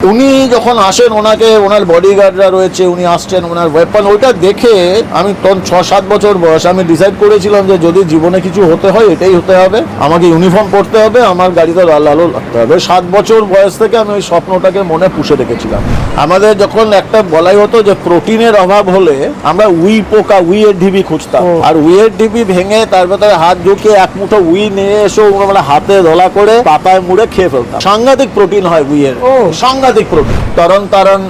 উনি যখন আসেন ওনাকে ওনার বডিগার্ডরা রয়েছে উনি আসছেন ওনার ওয়েপন ওইটা দেখে আমি তখন ছ সাত বছর বয়স আমি ডিসাইড করেছিলাম যে যদি জীবনে কিছু হতে হয় এটাই হতে হবে। আমাকে ইউনিফর্ম পরতে হবে আমার গাড়িতে লাল আলো লাগতে হবে। সাত বছর বয়স থেকে আমি ওই স্বপ্নটাকে মনে পুষে রেখেছিলাম। আমাদের যখন একটা বলাই হতো যে প্রোটিনের অভাব হলে আমরা উই পোকা উইয়ের ঢিবি খুঁজতাম। আর উইয়ের ঢিবি ভেঙে তার ভেতরে হাত ঢুকিয়ে এক মুঠো উই নিয়ে এসে আমরা হাতে ধলা করে পাতায় মুড়ে খেয়ে ফেলতাম। সাংঘাতিক প্রোটিন হয় উইয়ের ও। সাংঘাতিক প্রোটিন তরণ তারণ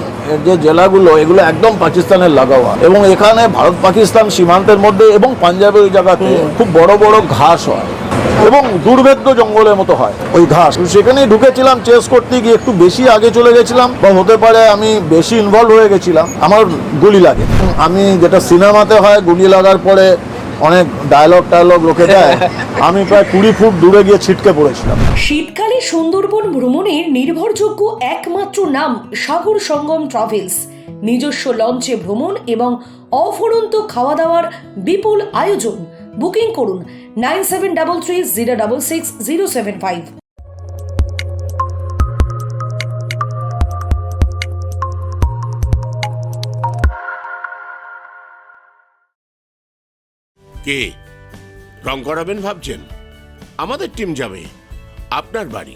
যে জেলাগুলো এগুলো একদম পাকিস্তানের লাগাওয়া। এবং এখানে ভারত পাকিস্তান সীমান্তের মধ্যে এবং পাঞ্জাবের ওই জায়গাতে খুব বড় বড় ঘাস হয়। এবং দুর্ভেদ্য জঙ্গলের মতো হয় ওই ঘাস। সেখানেই ঢুকেছিলাম চেস করতে গিয়ে একটু বেশি আগে চলে গেছিলাম। বা হতে পারে আমি বেশি ইনভলভ হয়ে গেছিলাম। আমার গুলি লাগে। আমি যেটা সিনেমাতে হয় গুলি লাগার পরে অনেক ডায়লগ টায়লগ লোকে দেয়। আমি প্রায় কুড়ি ফুট দূরে গিয়ে ছিটকে পড়েছিলাম। শীতকালে সুন্দরবন ভ্রমণের নির্ভরযোগ্য একমাত্র নাম সাগর সঙ্গম ট্রাভেলস নিজস্ব লঞ্চে ভ্রমণ এবং অফুরন্ত খাওয়া দাওয়ার বিপুল আয়োজন। বুকিং করুন nine seven double three zero double six zero seven five. কে? রং করাবেন ভাবছেন? আমাদের টিম যাবে। আপনার বাড়ি।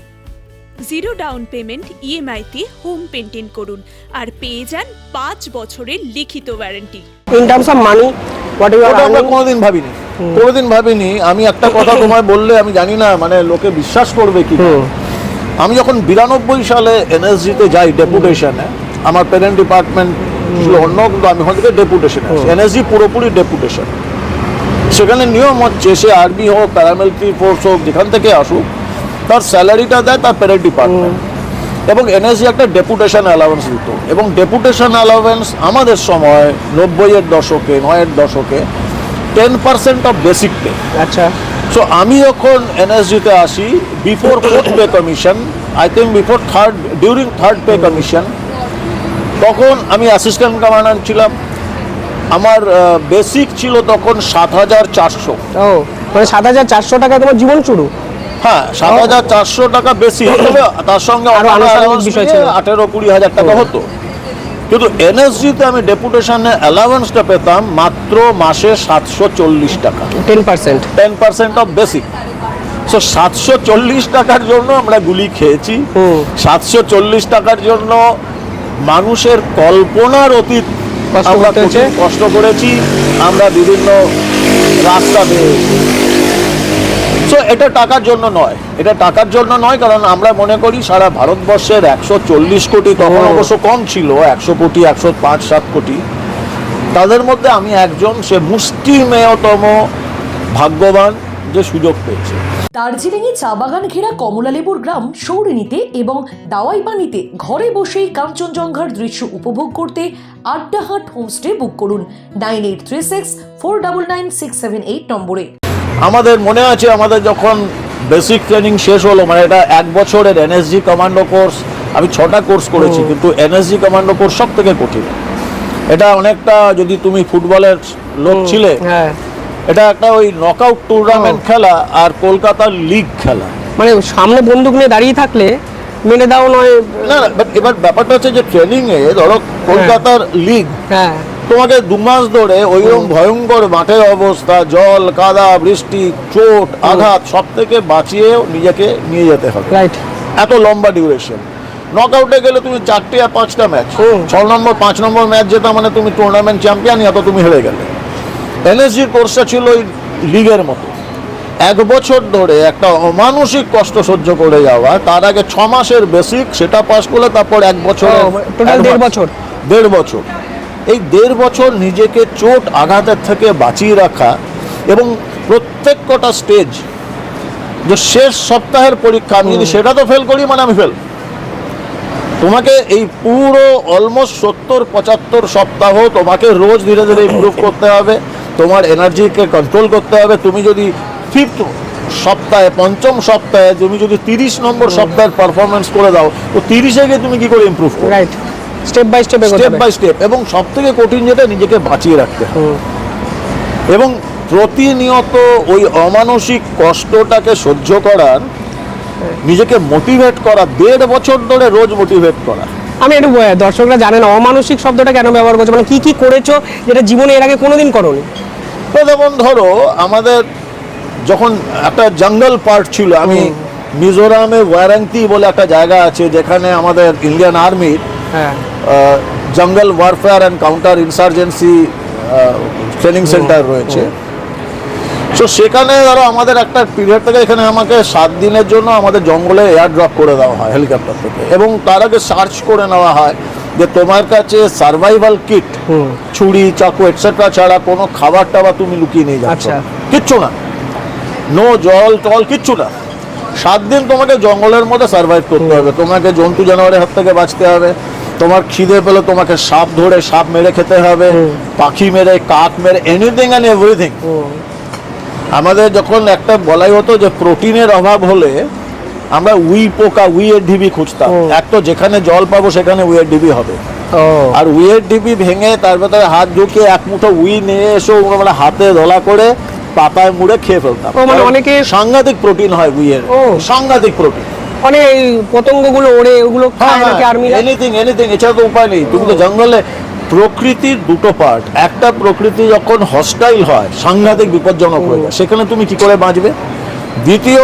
জিরো ডাউন পেমেন্ট ইএমআইতে হোম পেন্টিং করুন আর পেয়ে যান পাঁচ বছরের লিখিত warranty money what you are আমরা কোনোদিন ভাবিনি। কোনোদিন ভাবিনি। আমি একটা কথা তোমায় বললে আমি জানি না মানে লোকে বিশ্বাস করবে কি আমি যখন বিরানব্বই সালে এনএসজিতে যাই ডেপুটেশনে আমার পেরেন্ট ডিপার্টমেন্ট ছিল অন্য কিন্তু আমি ওখান থেকে ডেপুটেশন এনএসজি পুরোপুরি ডেপুটেশন সেখানে নিয়ম হচ্ছে সে আর্মি হোক প্যারামিলিটারি ফোর্স হোক যেখান থেকে আসুক তার স্যালারিটা দেয় তার পেরেন্ট ডিপার্টমেন্ট এবং এনএসজি একটা ডেপুটেশন অ্যালাউন্স দিত। এবং ডেপুটেশন অ্যালাউন্স আমাদের সময় নব্বইয়ের দশকে নয়ের দশকে ten percent of basic pay আচ্ছা। সো আমি যখন এনএসজিতে আসি before fourth pay commission I think before third during third pay commission তখন আমি অ্যাসিস্ট্যান্ট কমান্ডার ছিলাম। আমার বেসিক ছিল তখন সাত হাজার চারশো। ও মানে সাত হাজার চারশো টাকা তোমার জীবন শুরু? হ্যাঁ সাত হাজার চারশো টাকা বেশি তার সঙ্গে আঠেরো কুড়ি হাজার টাকা হতো। কিন্তু এনএসজিতে আমি ডেপুটেশনে অ্যালাউন্সটা পেতাম মাত্র মাসে সাতশো চল্লিশ টাকা। Ten percent. Ten percent of basic so সাতশো চল্লিশ টাকার জন্য আমরা গুলি খেয়েছি। সাতশো চল্লিশ টাকার জন্য মানুষের কল্পনার অতীত আমরা কষ্ট করেছি আমরা বিভিন্ন রাস্তা পেয়েছি সো এটা টাকার জন্য নয়। এটা টাকার জন্য নয় কারণ আমরা মনে করি সারা ভারতবর্ষের একশো চল্লিশ কোটি তখন অবশ্য কম ছিল একশো কোটি একশো পাঁচ সাত কোটি। তাদের মধ্যে আমি একজন সে মুষ্টিমেয়তম ভাগ্যবান যে সুযোগ পেয়েছে। দার্জিলিংয়ে চা বাগান ঘেরা কমলালেবুর গ্রাম সৌরিনীতে এবং দাওয়াই পানিতে ঘরে বসেই কাঞ্চনজঙ্ঘার দৃশ্য উপভোগ করতে আড্ডাহাট হোমস্টে বুক করুন nine eight three six four double nine six seven eight নম্বরে। আমাদের মনে আছে আমাদের যখন বেসিক ট্রেনিং শেষ হলো মানে এটা এক বছরের এনএসজি কমান্ডো কোর্স আমি ছটা কোর্স করেছি কিন্তু এনএসজি কমান্ডো কোর্স সব থেকে কঠিন। এটা অনেকটা যদি তুমি ফুটবলের লোক ছিলে হ্যাঁ। এটা একটা ওই নকআউট টুর্নামেন্ট খেলা আর কলকাতার লিগ খেলা। মানে সামনে বন্দুক নিয়ে দাঁড়িয়ে থাকলে মেনে দাও নয়। না বাট এবার ব্যাপারটা হচ্ছে যে ট্রেনিং এ ধরো কলকাতার লিগ হ্যাঁ। তোমাকে দু মাস ধরে ওইরকম ভয়ঙ্কর মাঠের অবস্থা জল কাদা বৃষ্টি চোট আঘাত সব থেকে বাঁচিয়ে নিজেকে নিয়ে যেতে হবে। রাইট এত লম্বা ডিউরেশন নকআউটে গেলে তুমি চারটে আর পাঁচটা ম্যাচ। ছ নম্বর পাঁচ নম্বর ম্যাচ যেটা মানে তুমি টুর্নামেন্ট চ্যাম্পিয়ন এত তুমি হেরে গেলে। এনএসজির কোর্সটা ছিল ওই লিগের মতো। এক বছর ধরে একটা অমানসিক কষ্ট সহ্য করে যাওয়া তার আগে ছ মাসের বেসিক সেটা পাস করলে তারপর এক বছর টোটাল দেড় বছর। দেড় বছর। এই দেড় বছর নিজেকে চোট আঘাতের থেকে বাঁচিয়ে রাখা এবং প্রত্যেক কটা স্টেজ যে শেষ সপ্তাহের পরীক্ষা আমি যদি সেটা তো ফেল করি মানে আমি ফেল তোমাকে এই পুরো অলমোস্ট সত্তর পঁচাত্তর সপ্তাহ তোমাকে রোজ ধীরে ধীরে ইমপ্রুভ করতে হবে। তোমার এনার্জিকে কন্ট্রোল করতে হবে। তুমি যদি ফিফথ সপ্তাহে পঞ্চম সপ্তাহে তুমি যদি তিরিশ নম্বর সপ্তাহের পারফরমেন্স করে দাও তো তিরিশে গিয়ে তুমি কি করে improve right step by step step by step এবং সব থেকে কঠিন যেটা নিজেকে বাঁচিয়ে রাখতে এবং প্রতিনিয়ত ওই অমানসিক কষ্টটাকে সহ্য করার নিজেকে মোটিভেট করা দেড় বছর ধরে রোজ মোটিভেট করা। আমি একটু দর্শকরা জানে না অমানসিক শব্দটা কেন ব্যবহার করছ? মানে কি কি করেছ যেটা জীবনে এর আগে কোনোদিন করোনি? তো যেমন ধরো আমাদের যখন একটা জঙ্গল পার্ট ছিল আমি মিজোরামে ওয়ারাংতি বলে একটা জায়গা আছে যেখানে আমাদের ইন্ডিয়ান আর্মির হ্যাঁ। Jungle warfare and counter insurgency training centre রয়েছে। তো সেখানে ধরো আমাদের একটা পিরিয়ড থেকে এখানে আমাকে সাত দিনের জন্য আমাদের জঙ্গলে এয়ার ড্রপ করে দেওয়া হয় হেলিকপ্টার থেকে। এবং তার আগে সার্চ করে নেওয়া হয় যে তোমার কাছে সার্ভাইভাল কিট। ছুরি চাকু এটসেট্রা ছাড়া কোনো খাবার টাবার তুমি লুকিয়ে নিয়ে যাচ্ছ। আচ্ছা। কিচ্ছু না। নো জল টল কিচ্ছু না। সাত দিন তোমাকে জঙ্গলের মধ্যে সার্ভাইভ করতে হবে। তোমাকে জন্তু জানোয়ারের হাত থেকে বাঁচতে হবে। তোমার খিদে পেলে তোমাকে সাপ ধরে সাপ মেরে খেতে হবে। পাখি মেরে কাক মেরে এনিথিং অ্যান্ড এভরিথিং আমাদের যখন একটা বলাই হতো যে প্রোটিনের অভাব হলে আমরা উই পোকা উইয়ের ঢিবি খুঁজতাম। এক তো যেখানে জল পাবো সেখানে উইয়ের ঢিবি হবে। আর উইয়ের ডিবি ভেঙে তার ভেতরে হাত ঢুকিয়ে এক মুঠো উই নিয়ে এসে মানে হাতে দলা করে পাতায় মুড়ে খেয়ে ফেলতাম। মানে অনেকে- সাংঘাতিক প্রোটিন হয় উইয়ের। সাংঘাতিক প্রোটিন। মানে এই পতঙ্গগুলো ওড়ে ওগুলো খায় নাকি আর্মিরা এনিথিং এনিথিং এছাড়া তো উপায় নেই। তুমি তো জঙ্গলে প্রকৃতির দুটো পার্ট একটা প্রকৃতি যখন হস্টাইল হয় সাংঘাতিক বিপজ্জনক হয়ে যায় সেখানে তুমি কি করে বাঁচবে? দ্বিতীয়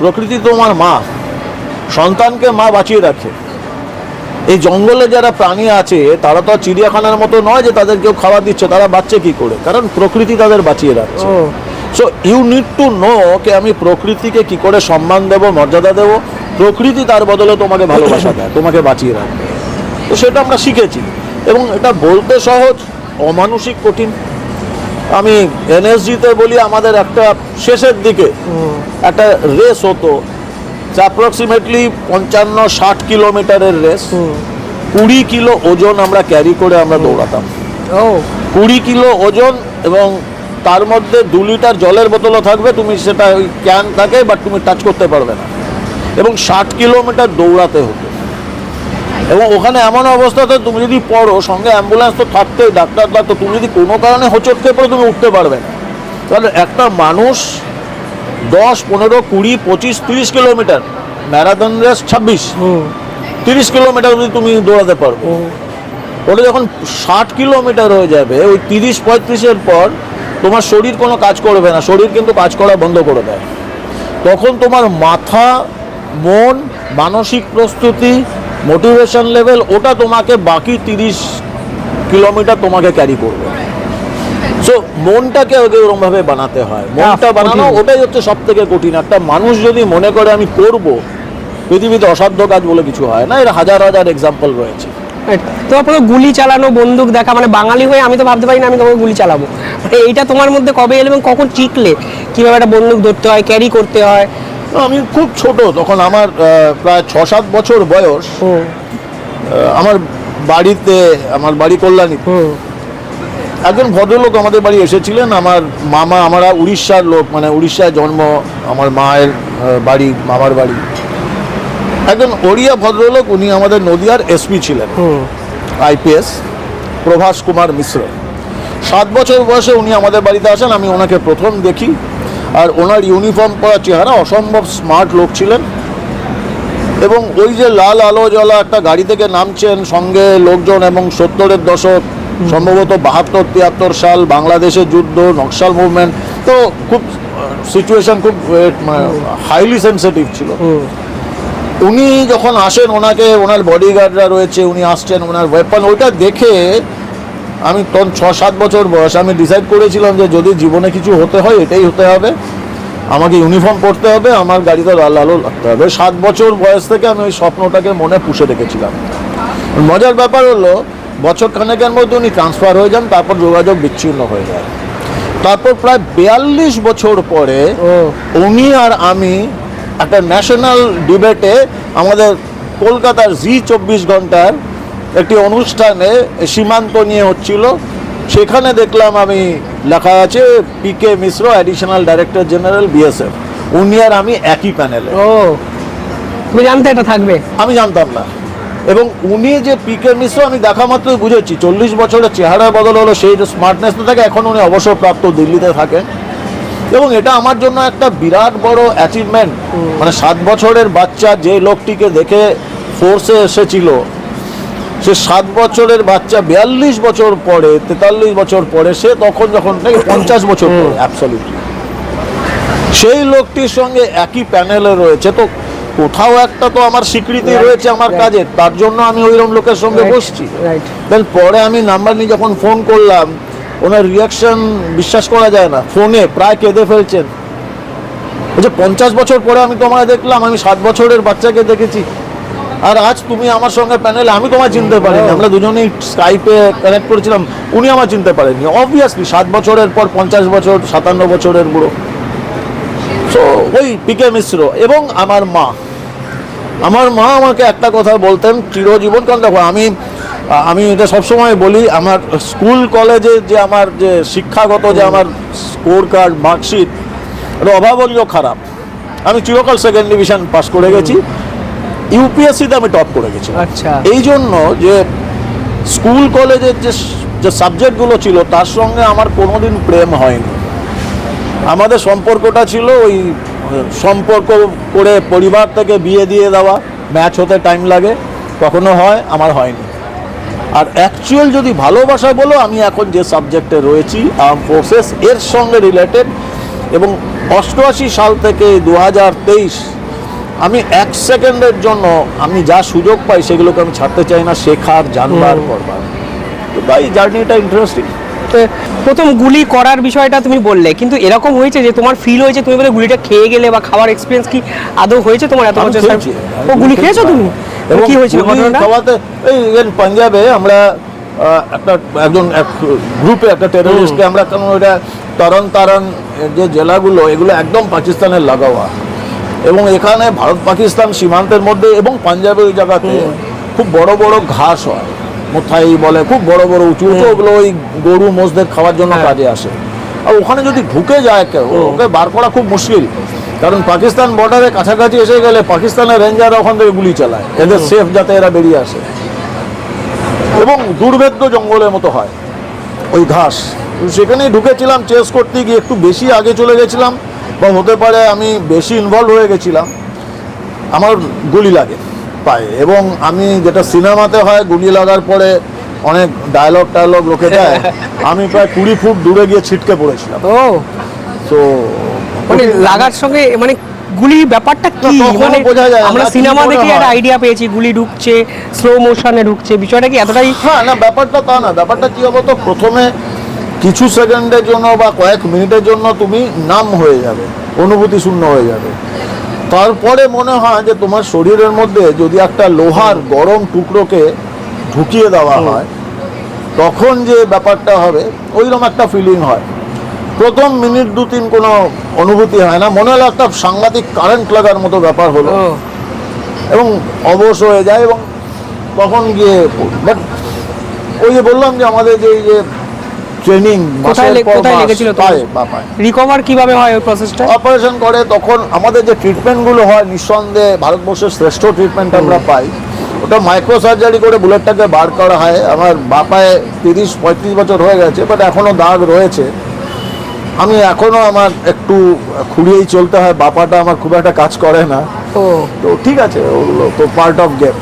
প্রকৃতি তোমার মা। সন্তানকে মা বাঁচিয়ে রাখে। এই জঙ্গলে যারা প্রাণী আছে তারা তো চিড়িয়াখানার মতো নয় যে তাদের কেউ খাবার দিচ্ছে তারা বাঁচছে কি করে? কারণ প্রকৃতি তাদের বাঁচিয়ে রাখছে। So you need to know কে আমি প্রকৃতিকে কি করে সম্মান দেব মর্যাদা দেব। প্রকৃতি তার বদলে তোমাকে ভালোবাসা দেয় তোমাকে বাঁচিয়ে রাখবে তো সেটা আমরা শিখেছি। এবং এটা বলতে সহজ অমানসিক কঠিন। আমি এনএসজিতে বলি আমাদের একটা শেষের দিকে একটা রেস হতো। অ্যাপ্রক্সিমেটলি পঞ্চান্ন ষাট কিলোমিটারের রেস কুড়ি কিলো ওজন আমরা ক্যারি করে আমরা দৌড়াতাম। কুড়ি কিলো ওজন এবং তার মধ্যে দু লিটার জলের বোতলও থাকবে তুমি সেটা ওই ক্যান থাকে বাট তুমি টাচ করতে পারবে না। এবং ষাট কিলোমিটার দৌড়াতে হতো। এবং ওখানে এমন অবস্থাতে তুমি যদি পড়ো সঙ্গে অ্যাম্বুলেন্স তো থাকতেই ডাক্তার ডাক্তার তুমি যদি কোনো কারণে হোঁচট খেয়ে পড়ো তুমি উঠতে পারবে না। তাহলে একটা মানুষ দশ পনেরো কুড়ি পঁচিশ তিরিশ কিলোমিটার ম্যারাথন রেস ছাব্বিশ হুম। তিরিশ কিলোমিটার যদি তুমি দৌড়াতে পারো ওটা যখন ষাট কিলোমিটার হয়ে যাবে ওই তিরিশ পঁয়ত্রিশের পর তোমার শরীর কোনো কাজ করবে না শরীর কিন্তু কাজ করা বন্ধ করে দেয়। তখন তোমার মাথা মন মানসিক প্রস্তুতি মোটিভেশন লেভেল ওটা তোমাকে বাকি তিরিশ কিলোমিটার তোমাকে ক্যারি করবে। সো মনটাকে ওকে ওরমভাবে বানাতে হয়। মনটা। বানানো ওটাই হচ্ছে সব থেকে কঠিন। একটা মানুষ যদি মনে করে আমি করব পৃথিবীতে অসাধ্য কাজ বলে কিছু হয় না এর হাজার হাজার এক্সাম্পল রয়েছে। তোমার গুলি চালানো বন্দুক দেখা মানে বাঙালি হয়ে আমি তো ভাবতে পারি না আমি তোমাকে গুলি চালাবো। মানে এইটা তোমার মধ্যে কবে এলো এবং কখন শিখলে? কীভাবে একটা বন্দুক ধরতে হয় ক্যারি করতে হয়? আমি খুব ছোট তখন আমার প্রায় ছ সাত বছর বয়স। আমার বাড়িতে আমার বাড়ি কল্যাণী। একজন ভদ্রলোক আমাদের বাড়ি এসেছিলেন আমার মামা আমরা উড়িষ্যার লোক মানে উড়িষ্যায় জন্ম আমার মায়ের বাড়ি মামার বাড়ি। একজন ওড়িয়া ভদ্রলোক উনি আমাদের নদিয়ার এসপি ছিলেন। আইপিএস প্রভাস কুমার মিশ্র। সাত বছর বয়সে উনি আমাদের বাড়িতে আসেন আমি ওনাকে প্রথম দেখি। আর ওনার ইউনিফর্ম পরা চেহারা অসম্ভব স্মার্ট লোক ছিলেন। এবং ওই যে লাল আলো জ্বলা একটা গাড়ি থেকে নামছেন সঙ্গে লোকজন এবং সত্তরের দশক সম্ভবত বাহাত্তর তিয়াত্তর সাল বাংলাদেশের যুদ্ধ নকশাল মুভমেন্ট। তো খুব সিচুয়েশন খুব হাইলি সেন্সিটিভ ছিল। উনি যখন আসেন ওনাকে ওনার বডিগার্ডরা রয়েছে উনি আসছেন ওনার ওয়েপন ওইটা দেখে আমি তখন ছ সাত বছর বয়স আমি ডিসাইড করেছিলাম যে যদি জীবনে কিছু হতে হয় এটাই হতে হবে। আমাকে ইউনিফর্ম পরতে হবে আমার গাড়িতে লাল আলো লাগতে হবে। সাত বছর বয়স থেকে আমি ওই স্বপ্নটাকে মনে পুষে রেখেছিলাম মজার ব্যাপার হলো বছর খানেকের মধ্যে উনি ট্রান্সফার হয়ে যান তারপর যোগাযোগ বিচ্ছিন্ন হয়ে যায়। তারপর প্রায় বিয়াল্লিশ বছর পরে উনি আর আমি একটা ন্যাশনাল ডিবেটে আমাদের কলকাতার জি চব্বিশ ঘণ্টার একটি অনুষ্ঠানে সীমান্ত নিয়ে হচ্ছিল। সেখানে দেখলাম আমি লেখা আছে P K Mishra additional director general BSF উনি আর আমি একই প্যানেলে ও তুমি জানতে এটা থাকবে। আমি জানতাম না। এবং উনি যে পি কে মিশ্র আমি দেখা মাত্রই বুঝেছি চল্লিশ বছরের চেহারা বদল হলো সেই যে স্মার্টনেস তো থাকে এখন উনি অবসরপ্রাপ্ত দিল্লিতে থাকেন। এবং এটা আমার জন্য একটা বিরাট বড় অ্যাচিভমেন্ট মানে সাত বছরের বাচ্চা যে লোকটিকে দেখে ফোর্সে এসেছিল সে সাত বছরের বাচ্চা বিয়াল্লিশ বছর পরে তেতাল্লিশ বছর পরে সে তখন যখন থেকে পঞ্চাশ বছর পরে অ্যাবসলিউটলি সেই লোকটির সঙ্গে একই প্যানেলে রয়েছে। তো কোথাও একটা তো আমার স্বীকৃতি রয়েছে আমার কাজে তার জন্য আমি ওইরকম লোকের সঙ্গে বসছি। দেন পরে আমি নাম্বার নিয়ে যখন ফোন করলাম ওনার রিয়াকশন বিশ্বাস করা যায় না। ফোনে প্রায় কেঁদে ফেলছেন। বলছে পঞ্চাশ বছর পরে আমি তোমায় দেখলাম আমি সাত বছরের বাচ্চাকে দেখেছি। আর আজ তুমি আমার সঙ্গে প্যানেলে আমি তোমায় চিনতে পারিনি। আমরা দুজনেই স্কাইপে কানেক্ট করেছিলাম উনি আমার চিনতে পারেননি। অবভিয়াসলি সাত বছরের পর পঞ্চাশ বছর সাতান্ন বছরের বুড়ো। সো ওই পিকে মিশ্র এবং আমার মা। আমার মা আমাকে একটা কথা বলতেন চিরজীবন কারণ দেখো আমি আমি এটা সবসময় বলি আমার স্কুল কলেজে যে আমার যে শিক্ষাগত যে আমার স্কোর কার্ড মার্কশিট এটা অভাবনীয় খারাপ। আমি চিরকাল সেকেন্ড ডিভিশন পাস করে গেছি। ইউপিএসসিতে আমি টপ করে গেছি আচ্ছা। এই জন্য যে স্কুল কলেজের যে যে সাবজেক্টগুলো ছিল তার সঙ্গে আমার কোনোদিন প্রেম হয়নি। আমাদের সম্পর্কটা ছিল ওই সম্পর্ক করে পরিবার থেকে বিয়ে দিয়ে দেওয়া ম্যাচ হতে টাইম লাগে। কখনো হয় আমার হয়নি। আর অ্যাকচুয়াল যদি ভালোবাসা বলো আমি এখন যে সাবজেক্টে রয়েছি আর্ম ফোর্সেস এর সঙ্গে রিলেটেড এবং অষ্টআশি সাল থেকে দু হাজার তেইশ আমি এক সেকেন্ডের জন্য আমি যা সুযোগ পাই সেগুলোকে আমি ছাড়তে চাই না শেখার জানবার করবার তো তাই জার্নিটা ইন্টারেস্টিং প্রথম গুলি করার বিষয়টা তুমি বললে কিন্তু এরকম হয়েছে যে তোমার ফিল হয়েছে তুমি বলে গুলিটা খেয়ে গেলে বা খাওয়ার এক্সপিরিয়েন্স কি আদৌ হয়েছে তোমার এত বছর ও গুলি খেয়েছো। তুমি? কি হয়েছিল ঘটনাটা? এই পাঞ্জাবে আমরা একটা একজন এক গ্রুপে একটা টেরোরিস্টকে আমরা কেন ওটা তরণ তারণ যে জেলাগুলো এগুলো একদম পাকিস্তানের লাগাওয়া। এবং এখানে ভারত পাকিস্তান সীমান্তের মধ্যে এবং পাঞ্জাবের ওই জায়গাতে খুব বড় বড় ঘাস হয়। মোথাই বলে খুব বড় বড় উঁচু উঁচু ওগুলো ওই গরু মোষদের খাওয়ার জন্য হ্যাঁ। কাজে আসে। আর ওখানে যদি ঢুকে যায় কেউ ওকে বার করা খুব মুশকিল। কারণ পাকিস্তান বর্ডারের কাছাকাছি এসে গেলে পাকিস্তানের রেঞ্জার ওখান থেকে গুলি চালায়। এদের সেফ যাতে এরা বেরিয়ে আসে। এবং দুর্ভেদ্য জঙ্গলের মতো হয় ওই ঘাস। সেখানেই ঢুকেছিলাম চেস করতে গিয়ে একটু বেশি আগে চলে গেছিলাম। বা হতে পারে আমি বেশি ইনভলভ হয়ে গেছিলাম। আমার গুলি লাগে পায়ে এবং আমি যেটা সিনেমাতে হয় গুলি লাগার পরে অনেক ডায়লগ টায়লগ লোকে দেয় আমি প্রায় কুড়ি ফুট দূরে গিয়ে ছিটকে পড়েছিলাম। ও। তো মানে লাগার সঙ্গে মানে গুলি ব্যাপারটা কি? মানে বোঝা যায় আমরা সিনেমা দেখে একটা আইডিয়া পেয়েছি গুলি ঢুকছে স্লো মোশনে ঢুকছে বিষয়টা কি এতটাই হ্যাঁ না ব্যাপারটা তা না ব্যাপারটা কি হবে তো প্রথমে কিছু সেকেন্ডের জন্য বা কয়েক মিনিটের জন্য তুমি নাম হয়ে যাবে অনুভূতি শূন্য হয়ে যাবে। তারপরে মনে হয় যে তোমার শরীরের মধ্যে যদি একটা লোহার গরম টুকরোকে ঢুকিয়ে দেওয়া হয় তখন যে ব্যাপারটা হবে ওইরকম একটা ফিলিং হয়। প্রথম মিনিট দু তিন কোনো অনুভূতি হয় না মনে হলো একটা সাংঘাতিক কারেন্ট লাগার মতো ব্যাপার হলো। এবং অবশ হয়ে যায় এবং তখন গিয়ে বাট ওই যে বললাম যে আমাদের যে এই যে ট্রেনিং কোথায় কোথায় লেগেছিল পায়ে বা পায়ে রিকভার কীভাবে হয় ওই প্রসেসটা অপারেশন করে তখন আমাদের যে ট্রিটমেন্টগুলো হয় নিঃসন্দেহে ভারতবর্ষের শ্রেষ্ঠ ট্রিটমেন্ট আমরা পাই। ওটা মাইক্রো সার্জারি করে বুলেটটাকে বার করা হয়। আমার বাপায় তিরিশ পঁয়ত্রিশ বছর হয়ে গেছে বাট এখনও দাগ রয়েছে। আমি এখনও আমার একটু খুঁড়িয়েই চলতে হয়। বাপাটা আমার খুব একটা কাজ করে না। তো ঠিক আছে ওগুলো তো পার্ট অফ গেম